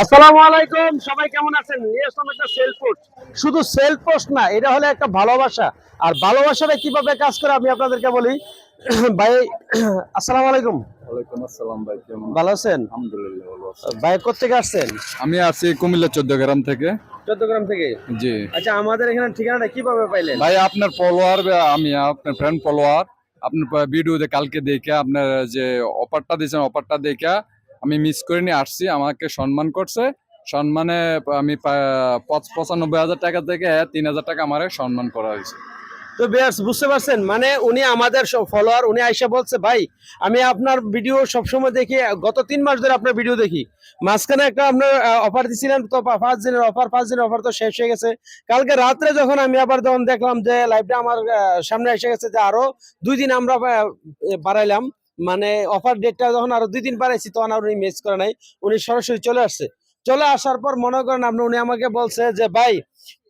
আসসালামু আলাইকুম। সবাই কেমন আছেন? নিয়ে আসলাম একটা সেল পোস্ট শুধু সেল পোস্ট না এটা হলো একটা ভালোবাসা। আর ভালোবাসাটা কীভাবে কাজ করে আমি আপনাদেরকে বলি। ভাই আসসালামু আলাইকুম। আসসালাম ভালো আছেন? ভাই কোথেকে আসছেন? আমি আছি কুমিল্লা চোদ্দ গ্রাম থেকে। চট্টগ্রাম থেকে? জি। আচ্ছা আমাদের এখানে ঠিকানাটা কীভাবে পাইলেন? ভাই আপনার ফলোয়ার আমি আপনার ফ্রেন্ড ফলোয়ার আপনার ভিডিওতে কালকে দেখে আপনার যে অফারটা দিয়েছেন অফারটা দেখে আমি মিস করে নিয়ে আসছি, আমাকে সম্মান করছে। সম্মানে আমি পঁচানব্বই হাজার টাকা থেকে তিন হাজার টাকা আমার সম্মান করা হয়েছে। তো বেয়ার্স বুঝতে পারছেন? মানে উনি আমাদের ফলোয়ার উনি আইসা বলছে, ভাই, আমি আপনার ভিডিও সবসময় দেখি, গত তিন মাস ধরে আপনার ভিডিও দেখি। মাঝখানে একটা আপনার অফার দিছিলেন, তো পাঁচ দিনের অফার পাঁচ দিনের অফার তো শেষ হয়ে গেছে। কালকে রাত্রে যখন আমি আবার যখন দেখলাম যে লাইভটা আমার সামনে এসে গেছে যে আরও দুই দিন আমরা বাড়াইলাম মানে অফার ডেটটা যখন আরও দুই দিন বাড়াইছি, তখন আর উনি মিস করে নাই। উনি সরাসরি চলে আসছে। চলে আসার পর মনে করেন আপনি, উনি আমাকে বলছে যে, ভাই,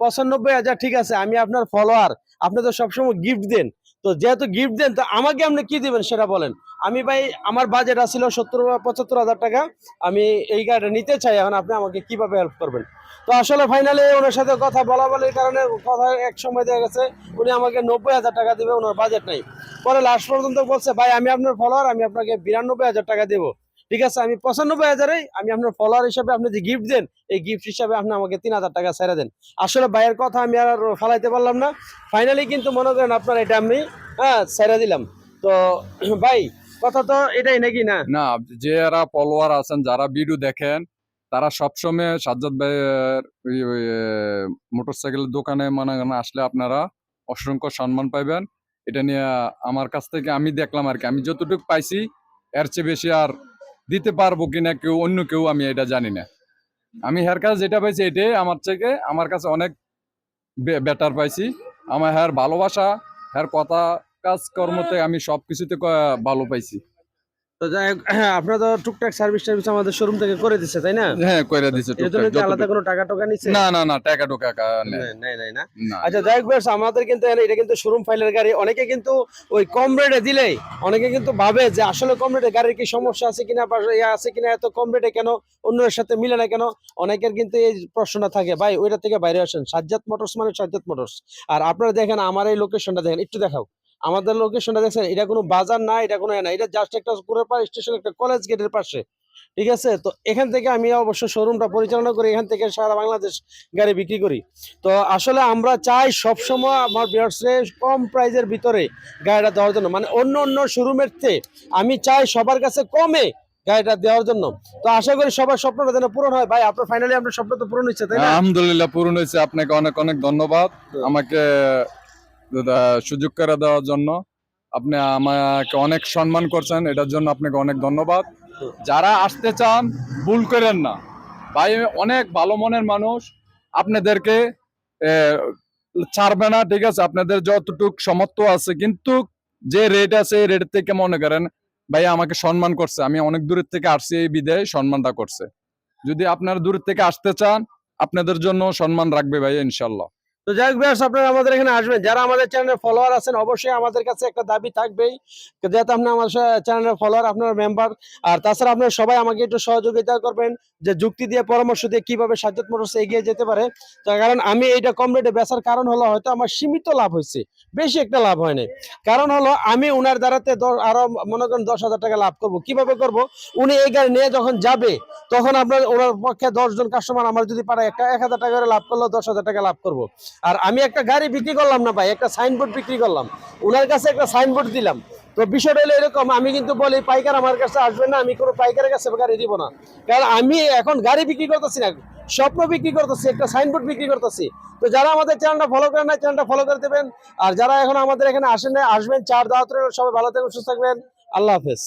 পঁচানব্বই হাজার ঠিক আছে, আমি আপনার ফলোয়ার আপনি তো সবসময় গিফট দেন। তো যেহেতু গিফট দেন, তো আমাকে আপনি কি দিবেন সেটা বলেন। আমি ভাই, আমার বাজেট আসছিল সত্তর, পঁচাত্তর হাজার টাকা। আমি এই গাড়িটা নিতে চাই, এখন আপনি আমাকে কীভাবে হেল্প করবেন? তো আসলে ফাইনালে ওনার সাথে কথা বলা বলির কারণে কথা এক সময় দেওয়া গেছে, উনি আমাকে নব্বই হাজার টাকা দেবে, ওনার বাজেট নাই। পরে লাস্ট পর্যন্ত বলছে, ভাই, আমি আপনার ফলোয়ার আমি আপনাকে বিরানব্বই হাজার টাকা দেবো। ঠিক আছে, আমি পঁচানব্বই হাজারেই আমি আপনার ফলোয়ার হিসাবে আপনি যে গিফট দেন, এই গিফট হিসাবে আপনি আমাকে তিন হাজার টাকা ছেড়ে দেন। আসলে ভাইয়ের কথা আমি আর ফালাইতে পারলাম না। ফাইনালি কিন্তু মনে করেন আপনার এটা আমি হ্যাঁ ছেড়ে দিলাম। তো, ভাই, কথা তো এটাই নাকি না? না, যারা ফলোয়ার আছেন, যারা ভিডিও দেখেন, তারা সবসময় সাজ্জাদ ভাইয়ের মোটর সাইকেলের দোকানে মনে আসলে আপনারা অসংখ্য সম্মান পাইবেন। এটা নিয়ে আমার কাছ থেকে আমি দেখলাম আর কি। আমি যতটুকু পাইছি, এর চেয়ে বেশি আর দিতে পারব কিনা কেউ, অন্য কেউ, আমি এটা জানি না। আমি হেয়ার কাছে যেটা পাইছি এটাই আমার থেকে, আমার কাছে অনেক বেটার পাইছি। আমার হেয়ার ভালোবাসা, হেয়ার কথা, কাজকর্মতে আমি সব কিছুতে ভালো পাইছি। তো যাই হোক, আপনারা তো টুকটাক সার্ভিস টার্ভিস আমাদের শোরুম থেকে করে দিচ্ছে তাই না? হ্যাঁ কইরা দিছে এর জন্য কি আলাদা কোনো টাকা টাকা নিচ্ছে না না না টাকা টোকা নাই। নাই না? না। আচ্ছা যাই হোক আমাদের কিন্তু এটা কিন্তু শোরুম ফাইলের গাড়ি। অনেকে কিন্তু ওই কম রেটে দিলেই অনেকে কিন্তু ভাবে যে আসলে কম রেটে গাড়ির কি সমস্যা আছে কিনা ইয়ে আছে কিনা এত কম রেটে কেন অন্যের সাথে মিলে না কেন? অনেকের কিন্তু এই প্রশ্নটা থাকে ভাই ওইটা থেকে বাইরে আসেন। সাজ্জাদ মোটরস মানে সাজ্জাদ মোটরস। আর আপনারা দেখেন আমার এই লোকেশনটা দেখেন একটু দেখাও। আমাদের লোকেশনটা দেখছেন এটা কোনো বাজার না এটা কোনো না এটা জাস্ট একটা কুড়েপাড় স্টেশন একটা কলেজ গেটের পাশে ঠিক আছে? তো এখান থেকে আমি অবশ্য শোরুমটা পরিচালনা করি এখান থেকে সারা বাংলাদেশ গাড়ি বিক্রি করি। তো আসলে আমরা চাই সবসময় আমার বিয়ার্সে কম প্রাইজের ভিতরে গাড়িটা দেওয়ার জন্য মানে অন্য অন্য শোরুমের চেয়ে আমি চাই সবার কাছে কমে গাড়িটা দেওয়ার জন্য। তো আশা করি সবার স্বপ্নটা যেন পূরণ হয়। ভাই আপনার ফাইনালি আপনার স্বপ্ন তো পূরণ হচ্ছে তাই না? আলহামদুলিল্লাহ পূরণ হয়েছে। আপনাকে অনেক অনেক ধন্যবাদ। আমাকে সুযোগ করে দেওয়ার জন্য আপনি আমাকে অনেক সম্মান করছেন, এটার জন্য আপনাকে অনেক ধন্যবাদ। যারা আসতে চান, ভুল করেন না। ভাই, অনেক ভালো মনের মানুষ, আপনাদেরকে ছাড়বে না, ঠিক আছে? আপনাদের যতটুক সমর্থ আছে, কিন্তু যে রেট আছে, এই রেট থেকে মনে করেন, ভাই, আমাকে সম্মান করছে। আমি অনেক দূরের থেকে আসছি এই বিদায় সম্মানটা করছে। যদি আপনারা দূর থেকে আসতে চান, আপনাদের জন্য সম্মান রাখবে ভাই, ইনশাল্লাহ। তো যাই হোক আপনারা আমাদের এখানে আসবেন। যারা আমাদের চ্যানেলের ফলোয়ার আছেন, অবশ্যই আমাদের কাছে একটা দাবি থাকবেই। যেহেতু আপনি আমার চ্যানেলের ফলোয়ার আপনার মেম্বার আর তাছাড়া আপনারা সবাই আমাকে একটু সহযোগিতা করবেন যে যুক্তি দিয়ে, পরামর্শ দিয়ে কীভাবে সাজ্জাদ মোটরস এগিয়ে যেতে পারে। তার কারণ আমি এইটা কম রেটে বেচার কারণ হলো হয়তো আমার সীমিত লাভ হয়েছে। বেশি একটা লাভ হয়নি। কারণ হলো আমি উনার দ্বারাতে আরও মনে করেন দশ হাজার টাকা লাভ করব। কীভাবে করব? উনি এই গাড়ি নিয়ে যখন যাবে, তখন আপনার ওনার পক্ষে দশ জন কাস্টমার আমার যদি পারে একটা এক হাজার টাকা লাভ করল, দশ হাজার টাকা লাভ করব। আর আমি একটা গাড়ি বিক্রি করলাম না ভাই, একটা সাইনবোর্ড বিক্রি করলাম। ওনার কাছে একটা সাইনবোর্ড দিলাম। তো বিষয়টা হলো এরকম, আমি কিন্তু বলি, পাইকার আমার কাছে আসবে না, আমি কোনো পাইকারের কাছে গাড়ি দিব না। কারণ আমি এখন গাড়ি বিক্রি করতেছি না, স্বপ্ন বিক্রি করতেছি, একটা সাইনবোর্ড বিক্রি করতেছি। তো যারা আমাদের চ্যানেলটা ফলো করেন না চ্যানেলটা ফলো করে দেবেন। আর যারা এখন আমাদের এখানে আসেন না আসবেন। চার দাওয়াত সবাই ভালো থাকবেন, সুস্থ থাকবেন। আল্লাহ হাফেজ।